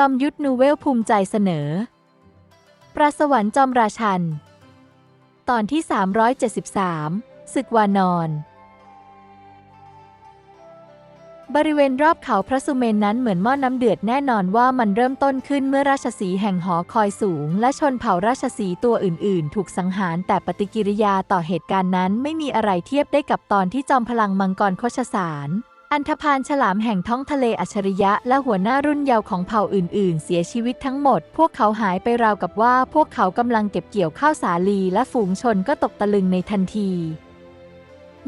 จอมยุทธนูเวลภูมิใจเสนอ ปราสวรรค์จอมราชัน ตอนที่ 373ศึกวานอน บริเวณรอบเขาพระสุเมนนั้นเหมือนหม้อน้ำเดือดแน่นอนว่ามันเริ่มต้นขึ้นเมื่อราชสีแห่งหอคอยสูง และชนเผ่าราชสีตัวอื่น ๆ ถูกสังหารแต่ปฏิกิริยาต่อเหตุการณ์นั้นไม่มีอะไรเทียบได้กับตอนที่จอมพลังมังกรโคชสาร อันธพาลฉลามแห่งท้องทะเลอัจฉริยะและหัวหน้ารุ่นเยาว์ของเผ่าอื่น ๆ เสียชีวิตทั้งหมด พวกเขาหายไปราวกับว่าพวกเขากำลังเก็บเกี่ยวข้าวสาลีและฝูงชนก็ตกตะลึงในทันที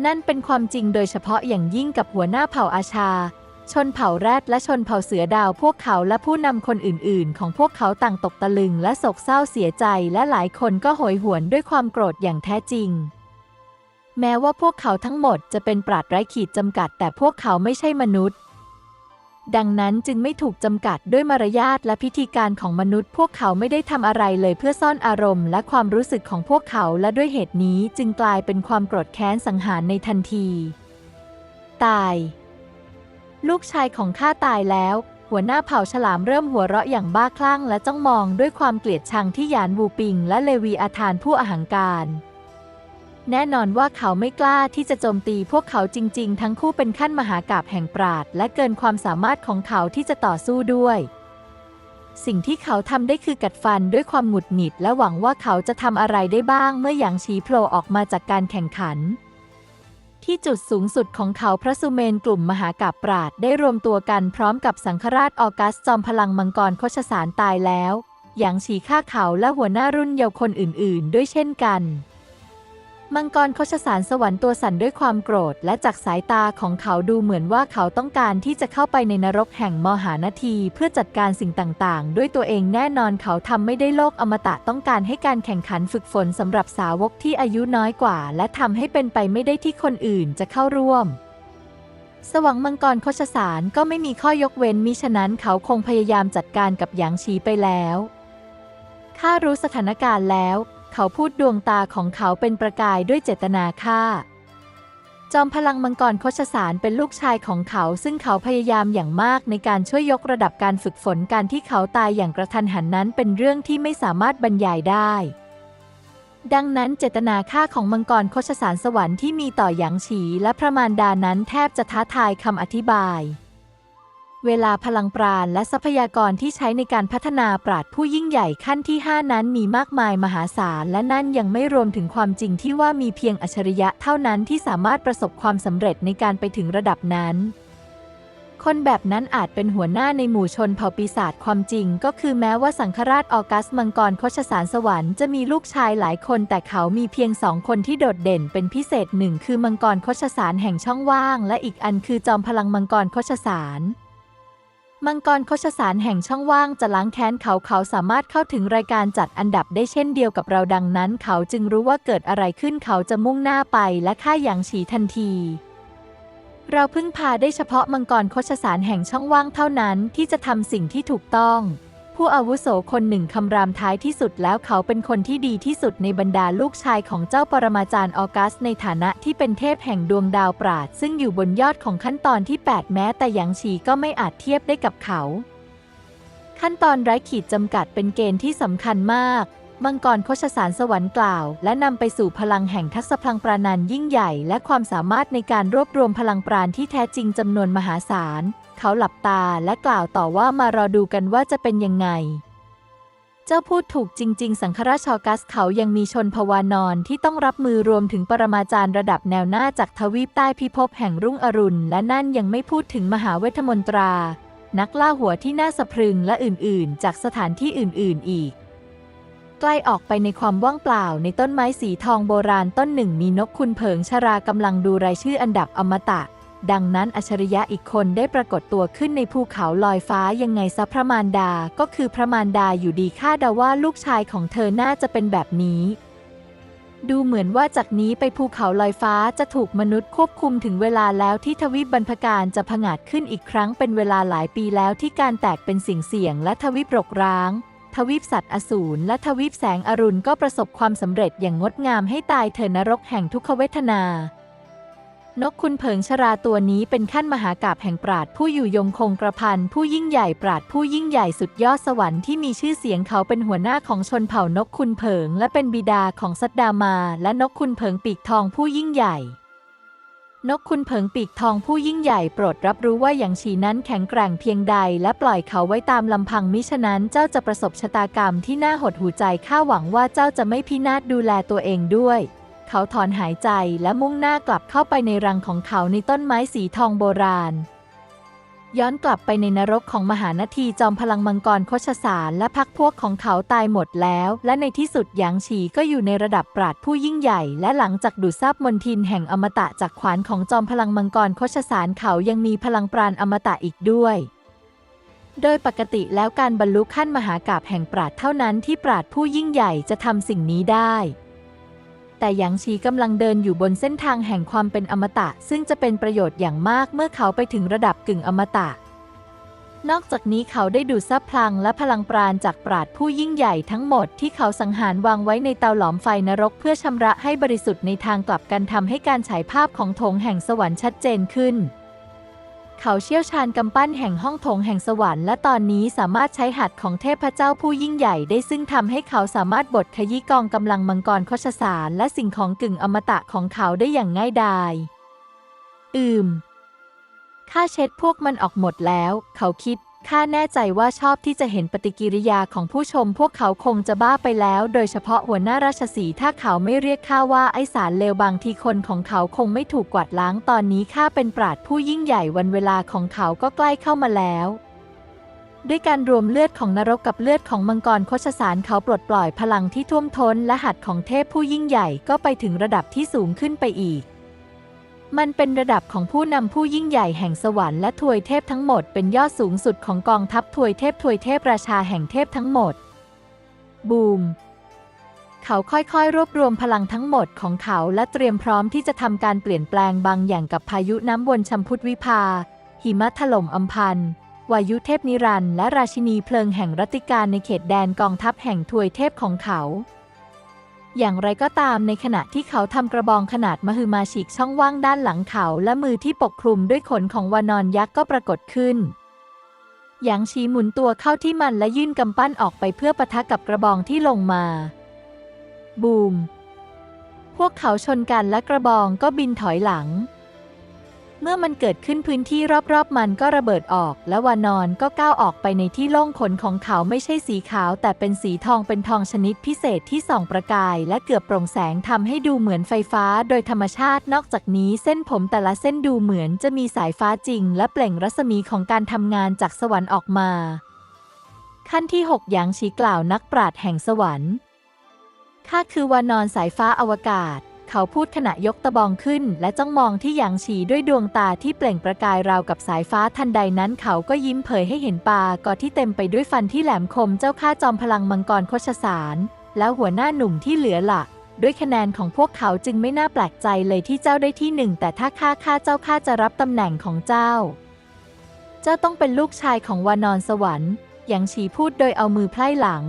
นั่นเป็นความจริงโดยเฉพาะอย่างยิ่งกับหัวหน้าเผ่าอาชา ชนเผ่าแรดและชนเผ่าเสือดาว พวกเขาและผู้นำคนอื่น ๆ ของพวกเขาต่างตกตะลึงและโศกเศร้าเสียใจ และหลายคนก็โหยหวนด้วยความโกรธอย่างแท้จริง แม้ว่าพวกเขาทั้งหมดจะเป็นปราดไร้ขีดจำกัด แต่พวกเขาไม่ใช่มนุษย์ ดังนั้นจึงไม่ถูกจำกัดด้วยมารยาทและพิธีการของมนุษย์ พวกเขาไม่ได้ทำอะไรเลยเพื่อซ่อนอารมณ์ และความรู้สึกของพวกเขาและด้วยเหตุนี้จึงกลายเป็นความโกรธแค้นสังหารในทันที ตาย ลูกชายของข้าตายแล้ว หัวหน้าเผ่าฉลามเริ่มหัวเราะอย่างบ้าคลั่งและจ้องมองด้วยความเกลียดชังที่หยานวูปิง และเลวีอาธานผู้อหังการ แน่นอนว่าเขาไม่กล้าที่จะโจมตีพวกเขาจริง ๆ ทั้งคู่เป็นขั้นมหากาบแห่งปราดและเกินความสามารถของเขาที่จะต่อสู้ด้วย สิ่งที่เขาทำได้คือกัดฟันด้วยความหงุดหงิด และหวังว่าเขาจะทำอะไรได้บ้างเมื่อหยางชีโผล่ออกมาจากการแข่งขัน ที่จุดสูงสุดของเขาพระสุเมนกลุ่มมหากาบปราดได้รวมตัวกันพร้อมกับสังฆราชออกัสจอมพลังมังกรโคชสารตายแล้วหยางฉีฆ่าเขาและหัวหน้ารุ่นเยาวคนอื่น ๆ ด้วยเช่นกัน มังกรโคชสารสวรรค์ตัวสั่นด้วยความโกรธ และจากสายตาของเขาดูเหมือนว่าเขาต้องการที่จะเข้าไปในนรกแห่งมหานาที เพื่อจัดการสิ่งต่างๆ ด้วยตัวเองแน่นอนเขาทำไม่ได้โลกอมตะต้องการให้การแข่งขันฝึกฝนสำหรับสาวกที่อายุน้อยกว่า และทำให้เป็นไปไม่ได้ที่คนอื่นจะเข้าร่วม สว่างมังกรโคชสารก็ไม่มีข้อยกเว้นมิฉะนั้นเขาคงพยายามจัดการกับหยางชีไปแล้วข้ารู้สถานการณ์แล้ว เขาพูดดวงตาของเขาเป็นประกายด้วยเจตนาฆ่า จอมพลังมังกรโคชสารเป็นลูกชายของเขา ซึ่งเขาพยายามอย่างมากในการช่วยยกระดับการฝึกฝนการที่เขาตายอย่างกระทันหันนั้นเป็นเรื่องที่ไม่สามารถบรรยายได้ดังนั้นเจตนาฆ่าของมังกรโคชสารสวรรค์ที่มีต่อหยางฉีและพระมารดานั้นแทบจะท้าทายคำอธิบาย เวลาพลังปราณและทรัพยากรที่ใช้ในการพัฒนาปราดผู้ยิ่งใหญ่ขั้นที่ 5 นั้นมีมากมายมหาศาลและนั่นยังไม่รวมถึงความจริงที่ว่ามีเพียงอัจฉริยะเท่านั้นที่สามารถประสบความสำเร็จในการไปถึงระดับนั้น คนแบบนั้นอาจเป็นหัวหน้าในหมู่ชนเผ่าปีศาจความจริง ก็คือแม้ว่าสังฆราชออกัสมังกรโคชสารสวรรค์จะมีลูกชายหลายคนแต่เขามีเพียงสองคนที่โดดเด่นเป็นพิเศษหนึ่งคือมังกรโคชสารแห่งช่องว่าง และอีกอันคือจอมพลังมังกรโคชสาร มังกรโคชสารแห่งช่องว่างจะล้างแค้นเขาเขาสามารถเข้าถึงรายการจัดอันดับได้เช่นเดียวกับเราดังนั้น เขาจึงรู้ว่าเกิดอะไรขึ้นเขาจะมุ่งหน้าไปและฆ่าหยางฉีทันที เราพึ่งพาได้เฉพาะมังกรโคชสารแห่งช่องว่างเท่านั้นที่จะทำสิ่งที่ถูกต้อง ผู้อาวุโสคนหนึ่งคำรามท้ายที่สุดแล้วเขาเป็นคนที่ดีที่สุดในบรรดาลูกชายของเจ้าปรมาจารย์ออกัส ในฐานะที่เป็นเทพแห่งดวงดาวปราด ซึ่งอยู่บนยอดของขั้นตอนที่ 8 แม้แต่หยางฉีก็ไม่อาจเทียบได้กับเขา ขั้นตอนไร้ขีดจำกัดเป็นเกณฑ์ที่สำคัญมากมังกรโคชสารสวรรค์กล่าว และนำไปสู่พลังแห่งทักษะพลังปรานันยิ่งใหญ่ และความสามารถในการรวบรวมพลังปราณที่แท้จริงจำนวนมหาศาล เขาหลับตาและกล่าวต่อว่ามารอดูกันว่าจะเป็นยังไง เจ้าพูดถูกจริง ๆ สังฆราชออกัสเขายังมีชนพวานอนที่ต้องรับมือรวมถึงปรมาจารย์ระดับแนวหน้าจากทวีปใต้พิภพแห่งรุ่งอรุณ และนั่นยังไม่พูดถึงมหาเวทมนตรา นักล่าหัวที่น่าสะพรึงและอื่นๆ จากสถานที่อื่น ๆ อีกใกล้ออกไปในความว่างเปล่าในต้นไม้สีทองโบราณต้นหนึ่งมีนกคุณเผิงชรากำลังดูรายชื่ออันดับอมตะ ดังนั้นอัจฉริยะอีกคนได้ปรากฏตัวขึ้นในภูเขาลอยฟ้ายังไงซะพระมารดา ก็คือพระมารดาอยู่ดีคาดเดาว่าลูกชายของเธอน่าจะเป็นแบบนี้ดูเหมือนว่าจากนี้ไปภูเขาลอยฟ้าจะถูกมนุษย์ควบคุมถึงเวลาแล้วที่ทวีปบรรพการจะผงาดขึ้นอีกครั้งเป็นเวลาหลายปีแล้วที่การแตกเป็นสิ่งเสี่ยงและทวีปรกร้าง ทวีปสัตว์อสูรและทวีปแสงอรุณก็ประสบความสำเร็จอย่างงดงามให้ตายเถินรกแห่งทุกขเวทนา นกคุณเผิงชราตัวนี้เป็นขั้นมหากาบแห่งปราดผู้อยู่ยงคงกระพันผู้ยิ่งใหญ่ปราดผู้ยิ่งใหญ่สุดยอดสวรรค์ที่มีชื่อเสียงเขาเป็นหัวหน้าของชนเผ่านกคุณเผิง และเป็นบิดาของสัตดามา และนกคุณเผิงปีกทองผู้ยิ่งใหญ่นกคุณเผิงปีกทองผู้ยิ่งใหญ่โปรดรับรู้ว่าอย่างชีนั้นแข็งแกร่งเพียงใด และปล่อยเขาไว้ตามลำพังมิฉะนั้นเจ้าจะประสบชะตากรรมที่น่าหดหูใจข้าหวังว่าเจ้าจะไม่พินาศดูแลตัวเองด้วย เขาถอนหายใจและมุ่งหน้ากลับเข้าไปในรังของเขาในต้นไม้สีทองโบราณ ย้อนกลับไปในนรกของมหานาทีจอมพลังมังกรโคชสารและพักพวกของเขาตายหมดแล้ว และในที่สุดหยางฉีก็อยู่ในระดับปราดผู้ยิ่งใหญ่ และหลังจากดูดซับมนทินแห่งอมตะจากขวานของจอมพลังมังกรโคชสารเขายังมีพลังปราณอมตะอีกด้วยโดยปกติแล้วการบรรลุขั้นมหากาบแห่งปราดเท่านั้นที่ปราดผู้ยิ่งใหญ่จะทำสิ่งนี้ได้ แต่หยางชีกำลังเดินอยู่บนเส้นทางแห่งความเป็นอมตะ ซึ่งจะเป็นประโยชน์อย่างมากเมื่อเขาไปถึงระดับกึ่งอมตะ นอกจากนี้เขาได้ดูดซับพลังและพลังปราณจากปราดผู้ยิ่งใหญ่ทั้งหมดที่เขาสังหารวางไว้ในเตาหลอมไฟนรกเพื่อชำระให้บริสุทธิ์ในทางกลับกันทำให้การฉายภาพของโถงแห่งสวรรค์ชัดเจนขึ้น เขาเชี่ยวชาญกำปั้นแห่งห้องโถงแห่งสวรรค์และตอนนี้สามารถใช้หัตถ์ของเทพเจ้าผู้ยิ่งใหญ่ได้ซึ่งทำให้เขาสามารถบดขยี้กองกำลังมังกรโคชสารและสิ่งของกึ่งอมตะของเขาได้อย่างง่ายดาย อืมข้าเช็ดพวกมันออกหมดแล้ว เขาคิด ข้าแน่ใจว่าชอบที่จะเห็นปฏิกิริยาของผู้ชม พวกเขาคงจะบ้าไปแล้ว โดยเฉพาะหัวหน้าราชสีถ้าเขาไม่เรียกข้าว่าไอสารเลวบางทีคนของเขาคงไม่ถูกกวาดล้างตอนนี้ข้าเป็นปราดผู้ยิ่งใหญ่วันเวลาของเขาก็ใกล้เข้ามาแล้ว ด้วยการรวมเลือดของนรกกับเลือดของมังกรโคชสารเขาปลดปล่อยพลังที่ท่วมท้นและหัตถ์ของเทพผู้ยิ่งใหญ่ก็ไปถึงระดับที่สูงขึ้นไปอีก มันเป็นระดับของผู้นำผู้ยิ่งใหญ่แห่งสวรรค์และทวยเทพทั้งหมดเป็นยอดสูงสุดของกองทัพทวยเทพทวยเทพราชาแห่งเทพทั้งหมด บูม เขาค่อยๆ รวบรวมพลังทั้งหมดของเขาและเตรียมพร้อมที่จะทำการเปลี่ยนแปลงบางอย่างกับพายุน้ำวนชัมพุทธวิภา หิมะถล่มอัมพันธ์วายุเทพนิรันดร์และราชินีเพลิงแห่งรัตติการในเขตแดนกองทัพแห่งทวยเทพของเขา อย่างไรก็ตามในขณะที่เขาทำกระบองขนาดมหึมาฉีกช่องว่างด้านหลังเขาและมือที่ปกคลุมด้วยขนของวานอนยักษ์ก็ปรากฏขึ้นหยางชีหมุนตัวเข้าที่มันและยื่นกำปั้นออกไปเพื่อปะทะกับกระบองที่ลงมา บูม พวกเขาชนกันและกระบองก็บินถอยหลัง เมื่อมันเกิดขึ้นพื้นที่รอบๆ มันก็ระเบิดออก และวานอนก็ก้าวออกไปในที่โล่งขนของเขาไม่ใช่สีขาว แต่เป็นสีทองเป็นทองชนิดพิเศษที่ส่องประกาย และเกือบโปร่งแสงทำให้ดูเหมือนไฟฟ้า โดยธรรมชาตินอกจากนี้เส้นผมแต่ละเส้นดูเหมือนจะมีสายฟ้าจริง และเปล่งรัศมีของการทำงานจากสวรรค์ออกมา ขั้นที่หกหยางฉีกล่าวนักปราดแห่งสวรรค์ข้าคือวานอนสายฟ้าอวกาศ เขาพูดขณะยกตะบองขึ้น และจ้องมองที่หยางฉีด้วยดวงตาที่เปล่งประกายราวกับสายฟ้าทันใดนั้นเขาก็ยิ้มเผยให้เห็นปากอที่เต็มไปด้วยฟันที่แหลมคมเจ้าข้าจอมพลังมังกรโคชสาร แล้วหัวหน้าหนุ่มที่เหลือละด้วยคะแนนของพวกเขาจึงไม่น่าแปลกใจเลยที่เจ้าได้ที่หนึ่งแต่ถ้าข้าข้าเจ้าข้าจะรับตำแหน่งของเจ้า เจ้าต้องเป็นลูกชายของวานอนสวรรค์หยางฉีพูดโดยเอามือไพล่หลัง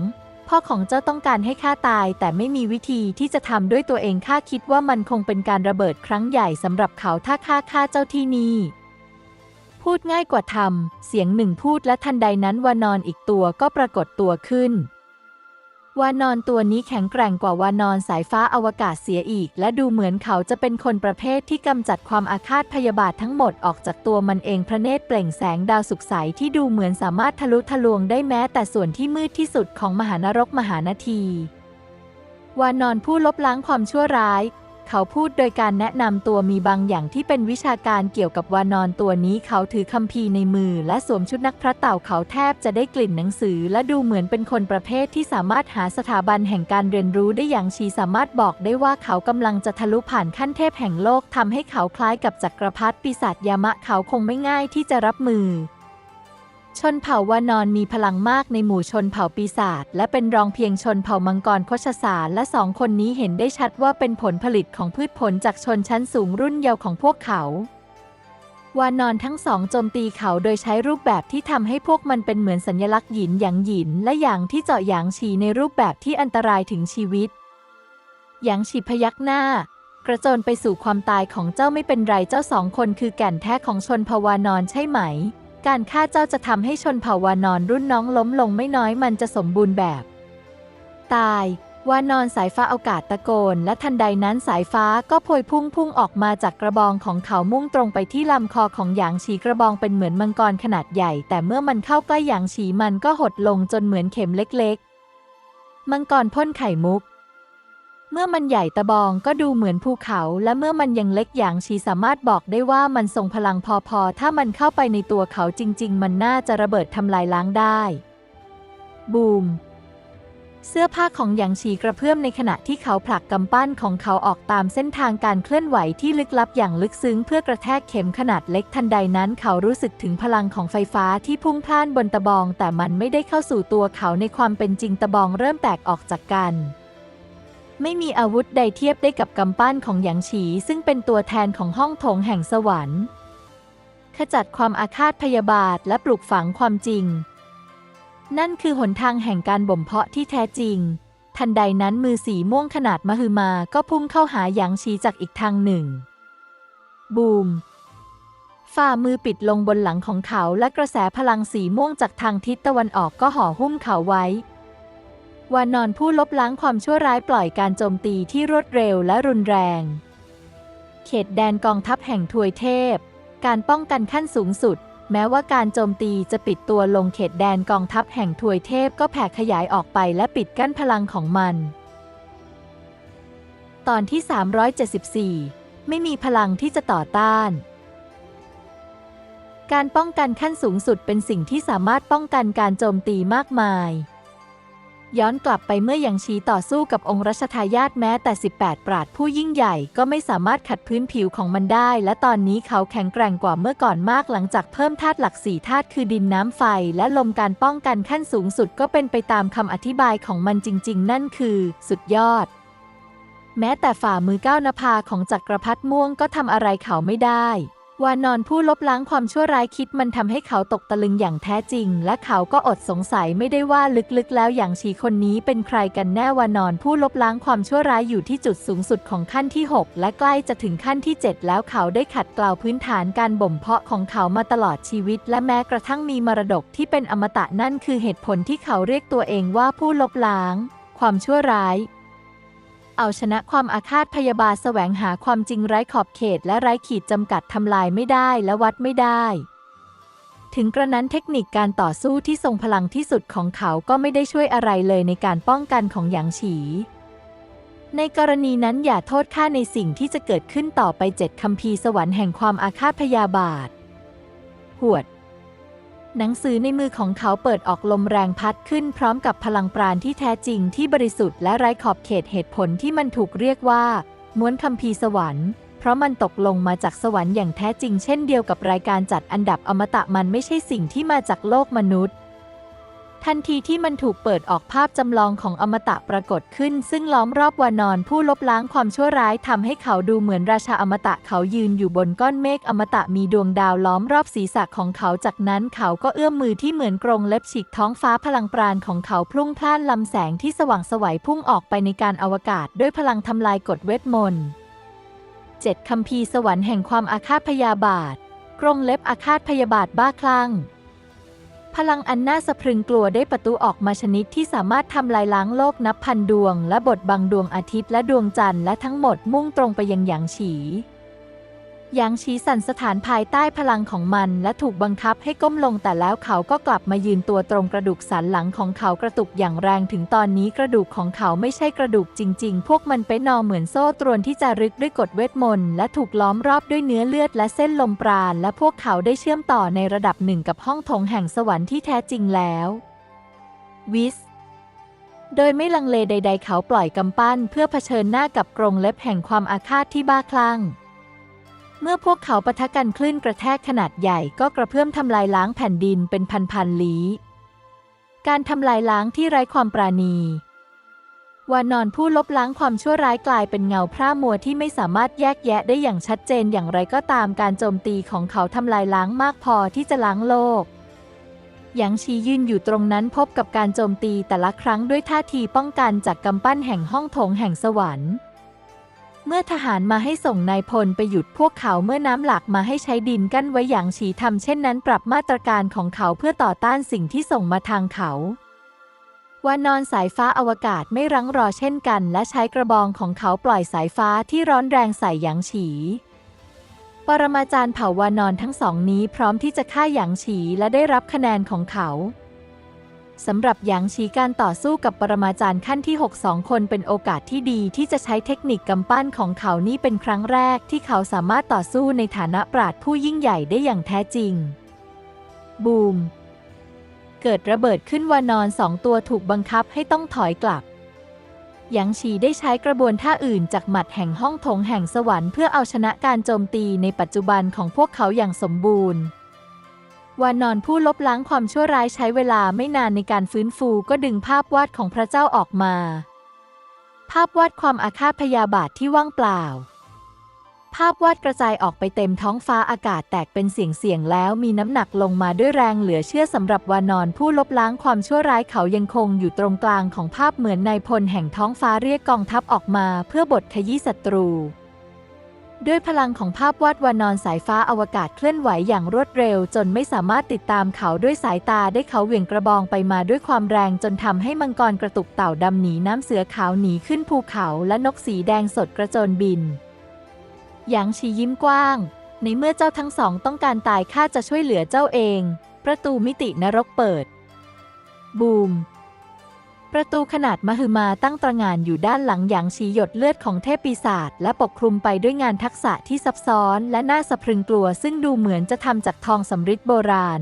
พ่อของเจ้าต้องการให้ข้าตาย แต่ไม่มีวิธีที่จะทำด้วยตัวเองข้าคิดว่ามันคงเป็นการระเบิดครั้งใหญ่สำหรับเขาถ้าข้าฆ่าเจ้าที่นี่ พูดง่ายกว่าทำเสียงหนึ่งพูดและทันใดนั้นวานอนอีกตัวก็ปรากฏตัวขึ้น วานอนตัวนี้แข็งแกร่งกว่าวานอนสายฟ้าอวกาศเสียอีก และดูเหมือนเขาจะเป็นคนประเภทที่กำจัดความอาฆาตพยาบาททั้งหมดออกจากตัวมันเองพระเนตรเปล่งแสงดาวสุกใสที่ดูเหมือนสามารถทะลุทะลวงได้แม้แต่ส่วนที่มืดที่สุดของมหานรกมหานาที วานอนผู้ลบล้างความชั่วร้าย เขาพูดโดยการแนะนำตัวมีบางอย่างที่เป็นวิชาการเกี่ยวกับวานอนตัวนี้เขาถือคัมภีร์ในมือ และสวมชุดนักพระเต่าเขาแทบจะได้กลิ่นหนังสือ และดูเหมือนเป็นคนประเภทที่สามารถหาสถาบันแห่งการเรียนรู้ได้อย่างชีสามารถบอกได้ว่าเขากำลังจะทะลุผ่านขั้นเทพแห่งโลกทำให้เขาคล้ายกับจักรพรรดิปีศาจยามะเขาคงไม่ง่ายที่จะรับมือ ชนเผ่าวานอนมีพลังมากในหมู่ชนเผ่าปีศาจและเป็นรองเพียงชนเผ่ามังกรโคชสารและสองคนนี้เห็นได้ชัดว่าเป็นผลผลิตของพืชผลจากชนชั้นสูงรุ่นเยาว์ของพวกเขา วานอนทั้งสองโจมตีเขาโดยใช้รูปแบบที่ทำให้พวกมันเป็นเหมือนสัญลักษณ์หยินหยางหยินและหยางที่เจาะหยางฉีในรูปแบบที่อันตรายถึงชีวิตหยางฉีพยักหน้ากกระโจนไปสู่ความตายของเจ้าไม่เป็นไรเจ้าสองคนคือแก่นแท้ของชนภาวานอนใช่ไหม การฆ่าเจ้าจะทำให้ชนเผ่าวานอนรุ่นน้องล้มลงไม่น้อยมันจะสมบูรณ์แบบ ตาย วานอนสายฟ้าอากาศตะโกน และทันใดนั้นสายฟ้าก็พวยพุ่งพุ่งออกมาจากกระบองของเขามุ่งตรงไปที่ลำคอของหยางฉีกระบองเป็นเหมือนมังกรขนาดใหญ่ แต่เมื่อมันเข้าใกล้หยางฉีมันก็หดลงจนเหมือนเข็มเล็ก ๆ มังกรพ่นไข่มุก เมื่อมันใหญ่ตะบองก็ดูเหมือนภูเขา และเมื่อมันยังเล็กหยางชีสามารถบอกได้ว่ามันทรงพลังพอๆ ถ้ามันเข้าไปในตัวเขาจริง ๆ มันน่าจะระเบิดทำลายล้างได้ บูม เสื้อผ้าของหยางฉีกระเพื่อมในขณะที่เขาผลักกำปั้นของเขาออกตามเส้นทางการเคลื่อนไหวที่ลึกลับอย่างลึกซึ้งเพื่อกระแทกเข็มขนาดเล็กทันใดนั้นเขารู้สึกถึงพลังของไฟฟ้าที่พุ่งพล่านบนตะบอง แต่มันไม่ได้เข้าสู่ตัวเขาในความเป็นจริงตะบองเริ่มแตกออกจากกัน ไม่มีอาวุธใดเทียบได้กับกำปั้นของหยางฉี ซึ่งเป็นตัวแทนของห้องโถงแห่งสวรรค์ ขจัดความอาฆาตพยาบาทและปลูกฝังความจริง นั่นคือหนทางแห่งการบ่มเพาะที่แท้จริง ทันใดนั้นมือสีม่วงขนาดมหึมาก็พุ่งเข้าหาหยางฉีจากอีกทางหนึ่ง บูมฝ่ามือปิดลงบนหลังของเขาและกระแสพลังสีม่วงจากทางทิศตะวันออกก็ห่อหุ้มเขาไว้ วานอนผู้ลบล้างความชั่วร้ายปล่อยการโจมตีที่รวดเร็วและรุนแรง เขตแดนกองทัพแห่งทวยเทพ การป้องกันขั้นสูงสุด แม้ว่าการโจมตีจะปิดตัวลงเขตแดนกองทัพแห่งทวยเทพก็แผ่ขยายออกไปและปิดกั้นพลังของมัน ตอนที่ 374 ไม่มีพลังที่จะต่อต้านการป้องกันขั้นสูงสุดเป็นสิ่งที่สามารถป้องกันการโจมตีมากมาย ย้อนกลับไปเมื่อยังชีต่อสู้กับองค์รัชทายาทแม้แต่ 18 ปราดผู้ยิ่งใหญ่ก็ไม่สามารถขัดพื้นผิวของมันได้ และตอนนี้เขาแข็งแกร่งกว่าเมื่อก่อนมากหลังจากเพิ่มธาตุหลักสี่ธาตุคือดินน้ำไฟ และลมการป้องกันขั้นสูงสุดก็เป็นไปตามคำอธิบายของมันจริง ๆ นั่นคือ สุดยอด แม้แต่ฝ่ามือก้าวนภาของจักรพรรดิม่วงก็ทำอะไรเขาไม่ได้ วานอนผู้ลบล้างความชั่วร้ายคิดมันทำให้เขาตกตะลึงอย่างแท้จริง และเขาก็อดสงสัยไม่ได้ว่าลึกๆ แล้วอย่างชีคนนี้เป็นใครกันแน่วานอนผู้ลบล้างความชั่วร้ายอยู่ที่จุดสูงสุดของขั้นที่ 6 และใกล้จะถึงขั้นที่ 7 แล้วเขาได้ขัดเกลาพื้นฐานการบ่มเพาะของเขามาตลอดชีวิต และแม้กระทั่งมีมรดกที่เป็นอมตะนั่นคือเหตุผลที่เขาเรียกตัวเองว่าผู้ลบล้าง ความชั่วร้าย เอาชนะความอาฆาตพยาบาทแสวงหาความจริงไร้ขอบเขตและไร้ขีดจำกัดทำลายไม่ได้และวัดไม่ได้ ถึงกระนั้นเทคนิคการต่อสู้ที่ทรงพลังที่สุดของเขาก็ไม่ได้ช่วยอะไรเลยในการป้องกันของหยางฉี ในกรณีนั้นอย่าโทษค่าในสิ่งที่จะเกิดขึ้นต่อไปเจ็ดคำพีร์สวรรค์แห่งความอาฆาตพยาบาท หวด หนังสือในมือของเขาเปิดออกลมแรงพัดขึ้นพร้อมกับพลังปราณที่แท้จริงที่บริสุทธิ์และไร้ขอบเขตเหตุผลที่มันถูกเรียกว่า ม้วนคัมภีร์สวรรค์ เพราะมันตกลงมาจากสวรรค์อย่างแท้จริงเช่นเดียวกับรายการจัดอันดับอมตะมันไม่ใช่สิ่งที่มาจากโลกมนุษย์ ทันทีที่มันถูกเปิดออกภาพจำลองของอมตะปรากฏขึ้น ซึ่งล้อมรอบวานอนผู้ลบล้างความชั่วร้ายทำให้เขาดูเหมือนราชาอมตะเขายืนอยู่บนก้อนเมฆอมตะมีดวงดาวล้อมรอบศีรษะของเขาจากนั้นเขาก็เอื้อมมือที่เหมือนกรงเล็บฉีกท้องฟ้าพลังปราณของเขาพลุ่งพล่านลำแสงที่สว่างสวัยพุ่งออกไปในการอวกาศ ด้วยพลังทำลายกฎเวทมนต์เจ็ดคำพีร์สวรรค์แห่งความอาฆาตพยาบาทกรงเล็บอาฆาตพยาบาทบ้าคลั่ง พลังอันน่าสะพรึงกลัวได้ประตูออกมาชนิดที่สามารถทำลายล้างโลกนับพันดวง และบดบังดวงอาทิตย์และดวงจันทร์และทั้งหมดมุ่งตรงไปยังหยางฉี ยางฉีสั่นสถานภายใต้พลังของมันและถูกบังคับให้ก้มลงแต่แล้วเขาก็กลับมายืนตัวตรงกระดูกสันหลังของเขากระตุกอย่างแรงถึงตอนนี้กระดูกของเขาไม่ใช่กระดูกจริง ๆ พวกมันเป็นนอเหมือนโซ่ตรวนที่จะรึกด้วยกฎเวทมนต์และถูกล้อมรอบด้วยเนื้อเลือดและเส้นลมปราณและพวกเขาได้เชื่อมต่อในระดับหนึ่งกับห้องโถงแห่งสวรรค์ที่แท้จริงแล้ววิสโดยไม่ลังเลใด ๆ เขาปล่อยกำปั้น เพื่อเผชิญหน้ากับกรงเล็บแห่งความอาฆาตที่บ้าคลั่ง เมื่อพวกเขาปะทะกันคลื่นกระแทกขนาดใหญ่ก็กระเพื่อมทำลายล้างแผ่นดินเป็นพันๆลี้ การทำลายล้างที่ไร้ความปราณีวานอนผู้ลบล้างความชั่วร้ายกลายเป็นเงาพร่ามัวที่ไม่สามารถแยกแยะได้อย่างชัดเจนอย่างไรก็ตามการโจมตีของเขาทำลายล้างมากพอที่จะล้างโลกหยางชียืนอยู่ตรงนั้นพบกับการโจมตีแต่ละครั้งด้วยท่าทีป้องกันจากกำปั้นแห่งห้องโถงแห่งสวรรค์ เมื่อทหารมาให้ส่งนายพลไปหยุดพวกเขาเมื่อน้ำหลากมาให้ใช้ดินกั้นไว้อย่างฉีทำเช่นนั้นปรับมาตรการของเขาเพื่อต่อต้านสิ่งที่ส่งมาทางเขาวานอนสายฟ้าอวกาศไม่รั้งรอเช่นกัน และใช้กระบองของเขาปล่อยสายฟ้าที่ร้อนแรงใส่หยางฉี ปรมาจารย์เผ่าวานอนทั้งสองนี้พร้อมที่จะฆ่าหยางฉีและได้รับคะแนนของเขา สำหรับหยางฉีการต่อสู้กับปรมาจารย์ขั้นที่ 6 2 คนเป็นโอกาสที่ดีที่จะใช้เทคนิคกำปั้นของเขานี่เป็นครั้งแรกที่เขาสามารถต่อสู้ในฐานะปราดผู้ยิ่งใหญ่ได้อย่างแท้จริง บูม เกิดระเบิดขึ้นวานอนสองตัวถูกบังคับให้ต้องถอยกลับหยางฉีได้ใช้กระบวนท่าอื่นจากหมัดแห่งห้องโถงแห่งสวรรค์เพื่อเอาชนะการโจมตีในปัจจุบันของพวกเขาอย่างสมบูรณ์ วานอนผู้ลบล้างความชั่วร้ายใช้เวลาไม่นานในการฟื้นฟูก็ดึงภาพวาดของพระเจ้าออกมา ภาพวาดความอาฆาตพยาบาทที่ว่างเปล่า ภาพวาดกระจายออกไปเต็มท้องฟ้าอากาศแตกเป็นเสียงเสียงๆแล้วมีน้ำหนักลงมาด้วยแรงเหลือเชื่อสำหรับวานอนผู้ลบล้างความชั่วร้ายเขายังคงอยู่ตรงกลางของภาพเหมือนนายพลแห่งท้องฟ้าเรียกกองทัพออกมา เพื่อบทขยี้ศัตรู ด้วยพลังของภาพวาดวานอนสายฟ้าอวกาศเคลื่อนไหวอย่างรวดเร็ว จนไม่สามารถติดตามเขาด้วยสายตาได้เขาเหวี่ยงกระบองไปมาด้วยความแรงจนทำให้มังกรกระตุกเต่าดำหนีน้ำเสือขาวหนีขึ้นภูเขาและนกสีแดงสดกระโจนบินหยางชียิ้มกว้าง ในเมื่อเจ้าทั้งสองต้องการตายข้าจะช่วยเหลือเจ้าเอง ประตูมิตินรกเปิด บูม ประตูขนาดมหึมาตั้งตระหง่านอยู่ด้านหลังหยางชีหยดเลือดของเทพปีศาจและปกคลุมไปด้วยงานทักษะที่ซับซ้อนและน่าสะพรึงกลัวซึ่งดูเหมือนจะทำจากทองสำริดโบราณ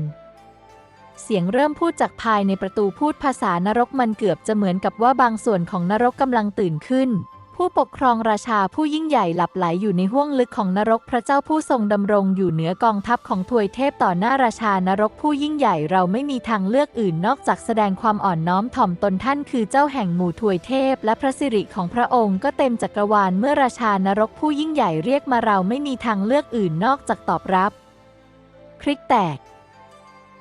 เสียงเริ่มพูดจากภายในประตูพูดภาษานรกมันเกือบจะเหมือนกับว่าบางส่วนของนรกกำลังตื่นขึ้น ผู้ปกครองราชาผู้ยิ่งใหญ่หลับไหลอยู่ในห้วงลึกของนรกพระเจ้าผู้ทรงดำรงอยู่เหนือกองทัพของทวยเทพต่อหน้าราชานรกผู้ยิ่งใหญ่เราไม่มีทางเลือกอื่นนอกจากแสดงความอ่อนน้อมถ่อมตนท่านคือเจ้าแห่งหมู่ทวยเทพ และพระสิริของพระองค์ก็เต็มจักรวาลเมื่อราชานรกผู้ยิ่งใหญ่เรียกมาเราไม่มีทางเลือกอื่นนอกจากตอบรับ คลิกแตก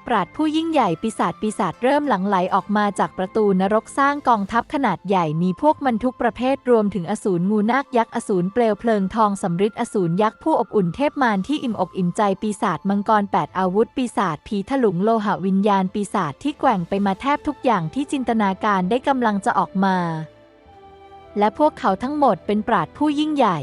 ปราดผู้ยิ่งใหญ่ปีศาจปีศาจเริ่มหลั่งไหลออกมาจากประตูนรกสร้างกองทัพขนาดใหญ่มีพวกมันทุกประเภทรวมถึงอสูรงูนาคยักษ์อสูรเปลวเพลิงทองสำริดอสูรยักษ์ผู้อบอุ่นเทพมารที่อิ่มอกอิ่มใจปีศาจมังกรแปดอาวุธ ปีศาจผีถลุงโลหะวิญญาณปีศาจที่แกว่งไปมาแทบทุกอย่างที่จินตนาการได้กำลังจะออกมา และพวกเขาทั้งหมดเป็นปราดผู้ยิ่งใหญ่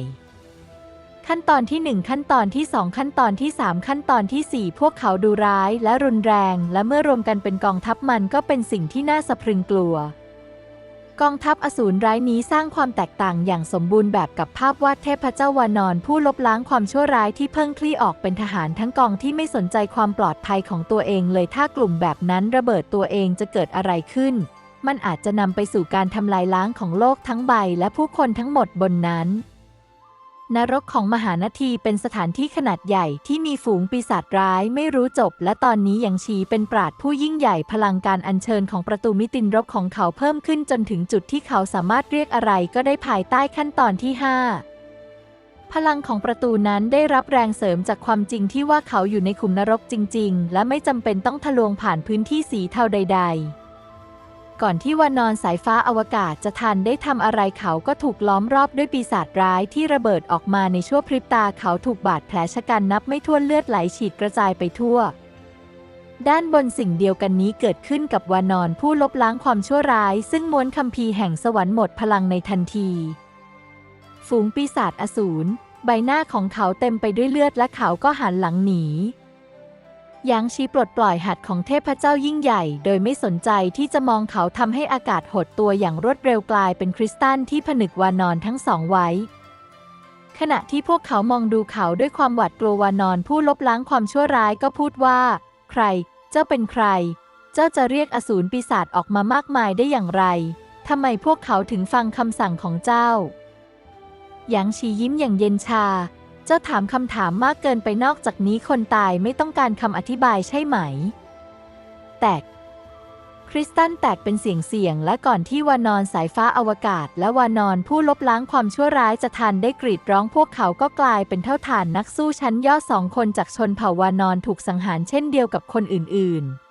ขั้นตอนที่ 1 ขั้นตอนที่ 2 ขั้นตอนที่ 3 ขั้นตอนที่ 4 พวกเขาดูร้ายและรุนแรง และเมื่อรวมกันเป็นกองทัพมันก็เป็นสิ่งที่น่าสะพรึงกลัว กองทัพอสูรร้ายนี้สร้างความแตกต่างอย่างสมบูรณ์แบบกับภาพวาดเทพเจ้าวานอน ผู้ลบล้างความชั่วร้ายที่เพิ่งคลี่ออกเป็นทหารทั้งกองที่ไม่สนใจความปลอดภัยของตัวเองเลยถ้ากลุ่มแบบนั้นระเบิดตัวเองจะเกิดอะไรขึ้น มันอาจจะนำไปสู่การทำลายล้างของโลกทั้งใบและผู้คนทั้งหมดบนนั้น นรกของมหานทีเป็นสถานที่ขนาดใหญ่ที่มีฝูงปีศาจร้ายไม่รู้จบ และตอนนี้ยังชีเป็นปราดผู้ยิ่งใหญ่พลังการอัญเชิญของประตูมิตินรกของเขาเพิ่มขึ้นจนถึงจุดที่เขาสามารถเรียกอะไรก็ได้ภายใต้ขั้นตอนที่ 5พลังของประตูนั้นได้รับแรงเสริมจากความจริงที่ว่าเขาอยู่ในขุมนรกจริง ๆ และไม่จำเป็นต้องทะลวงผ่านพื้นที่สีเทาใด ๆ ก่อนที่วานอนสายฟ้าอวกาศจะทันได้ทำอะไรเขาก็ถูกล้อมรอบด้วยปีศาจร้ายที่ระเบิดออกมาในชั่วพริบตาเขาถูกบาดแผลชะกันนับไม่ถ้วนเลือดไหลฉีดกระจายไปทั่ว ด้านบนสิ่งเดียวกันนี้เกิดขึ้นกับวานอนผู้ลบล้างความชั่วร้าย ซึ่งม้วนคัมภีร์แห่งสวรรค์หมดพลังในทันที ฝูงปีศาจอสูรใบหน้าของเขาเต็มไปด้วยเลือดและเขาก็หันหลังหนี หยางชีปลดปล่อยหัดของเทพเจ้ายิ่งใหญ่ โดยไม่สนใจที่จะมองเขาทำให้อากาศหดตัวอย่างรวดเร็วกลายเป็นคริสตัลที่ผนึกวานอนทั้งสองไว้ ขณะที่พวกเขามองดูเขาด้วยความหวาดกลัววานอนผู้ลบล้างความชั่วร้ายก็พูดว่า ใคร เจ้าเป็นใคร เจ้าจะเรียกอสูรปีศาจออกมามากมายได้อย่างไรทำไมพวกเขาถึงฟังคำสั่งของเจ้าหยางชียิ้มอย่างเย็นชา เจ้าถามคำถามมากเกินไปนอกจากนี้คนตายไม่ต้องการคำอธิบายใช่ไหม แตก คริสตัลแตกเป็นเสียงเสียงและก่อนที่วานอนสายฟ้าอวกาศ และวานอนผู้ลบล้างความชั่วร้ายจะทันได้กรีดร้องพวกเขาก็กลายเป็นเท่าฐานนักสู้ชั้นยอดสองคนจากชนเผ่าวานอนถูกสังหารเช่นเดียวกับคนอื่นๆ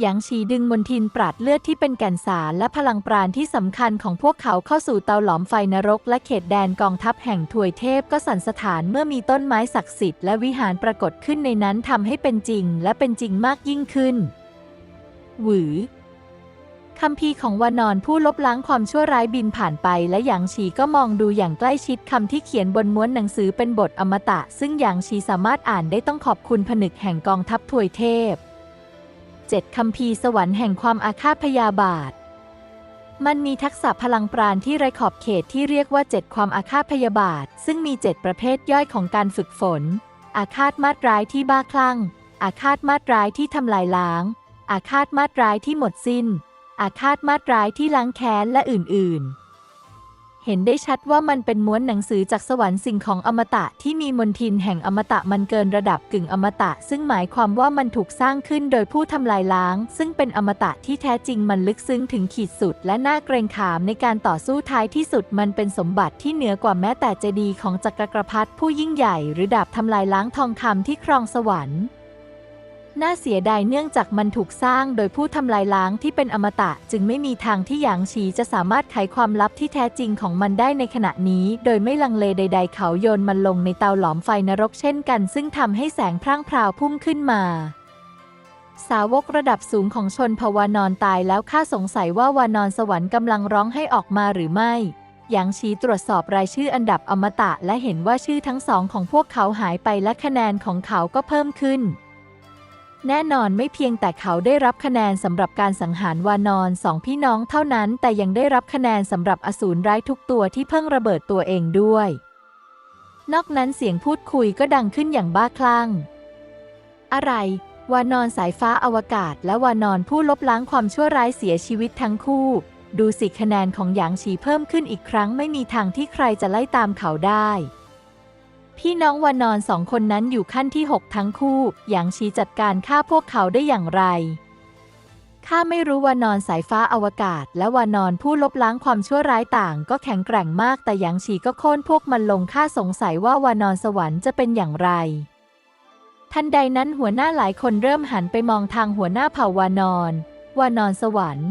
หยางฉีดึงมนทินปราดเลือดที่เป็นแก่นสารและพลังปราณที่สำคัญของพวกเขาเข้าสู่เตาหลอมไฟนรก และเขตแดนกองทัพแห่งถวยเทพก็สั่นสถานเมื่อมีต้นไม้ศักดิ์สิทธิ์และวิหารปรากฏขึ้นในนั้นทำให้เป็นจริง และเป็นจริงมากยิ่งขึ้น หวือคำพีของวานอนผู้ลบล้างความชั่วร้ายบินผ่านไป และหยางฉีก็มองดูอย่างใกล้ชิดคำที่เขียนบนม้วนหนังสือเป็นบทอมตะ ซึ่งหยางฉีสามารถอ่านได้ต้องขอบคุณผนึกแห่งกองทัพถวยเทพ เจ็ดคำพีร์สวรรค์แห่งความอาฆาตพยาบาท มันมีทักษะพลังปราณที่ไรขอบเขตที่เรียกว่าเจ็ดความอาฆาตพยาบาท ซึ่งมีเจ็ดประเภทย่อยของการฝึกฝน อาฆาตมาดร้ายที่บ้าคลั่ง อาฆาตมาดร้ายที่ทำลายล้าง อาฆาตมาดร้ายที่หมดสิ้น อาฆาตมาดร้ายที่ล้างแค้นและอื่นๆ เห็นได้ชัดว่ามันเป็นม้วนหนังสือจากสวรรค์สิ่งของอมตะที่มีมนทินแห่งอมตะมันเกินระดับกึ่งอมตะ ซึ่งหมายความว่ามันถูกสร้างขึ้นโดยผู้ทำลายล้าง ซึ่งเป็นอมตะที่แท้จริงมันลึกซึ้งถึงขีดสุด และน่าเกรงขามในการต่อสู้ท้ายที่สุดมันเป็นสมบัติที่เหนือกว่าแม้แต่เจดีย์ของจักรพรรดิผู้ยิ่งใหญ่ หรือดาบทำลายล้างทองคำที่ครองสวรรค์ น่าเสียดายเนื่องจากมันถูกสร้างโดยผู้ทำลายล้างที่เป็นอมตะ จึงไม่มีทางที่หยางฉีจะสามารถไขความลับที่แท้จริงของมันได้ในขณะนี้ โดยไม่ลังเลใด ๆ เขาโยนมันลงในเตาหลอมไฟนรกเช่นกัน ซึ่งทำให้แสงพร่างพราวพุ่งขึ้นมาสาวกระดับสูงของชนภวานอนตายแล้วข้าสงสัยว่าวานอนสวรรค์กำลังร้องให้ออกมาหรือไม่ หยางชีตรวจสอบรายชื่ออันดับอมตะและเห็นว่าชื่อทั้งสองของพวกเขาหายไปและคะแนนของเขาก็เพิ่มขึ้น แน่นอนไม่เพียงแต่เขาได้รับคะแนนสำหรับการสังหารวานอนสองพี่น้องเท่านั้น แต่ยังได้รับคะแนนสำหรับอสูรร้ายทุกตัวที่เพิ่งระเบิดตัวเองด้วย นอกนั้นเสียงพูดคุยก็ดังขึ้นอย่างบ้าคลั่ง อะไร วานอนสายฟ้าอวกาศ และวานอนผู้ลบล้างความชั่วร้ายเสียชีวิตทั้งคู่ ดูสิคะแนนของหยางฉีเพิ่มขึ้นอีกครั้งไม่มีทางที่ใครจะไล่ตามเขาได้ พี่น้องวานอนสองคนนั้นอยู่ขั้นที่ 6 ทั้งคู่หยางชีจัดการฆ่าพวกเขาได้อย่างไร ข้าไม่รู้วานอนสายฟ้าอวกาศ และวานอนผู้ลบล้างความชั่วร้ายต่าง ก็แข็งแกร่งมากแต่หยางชีก็โค่นพวกมันลงข้าสงสัยว่าวานอนสวรรค์จะเป็นอย่างไร ทันใดนั้นหัวหน้าหลายคนเริ่มหันไปมองทางหัวหน้าเผ่าวานอน วานอนสวรรค์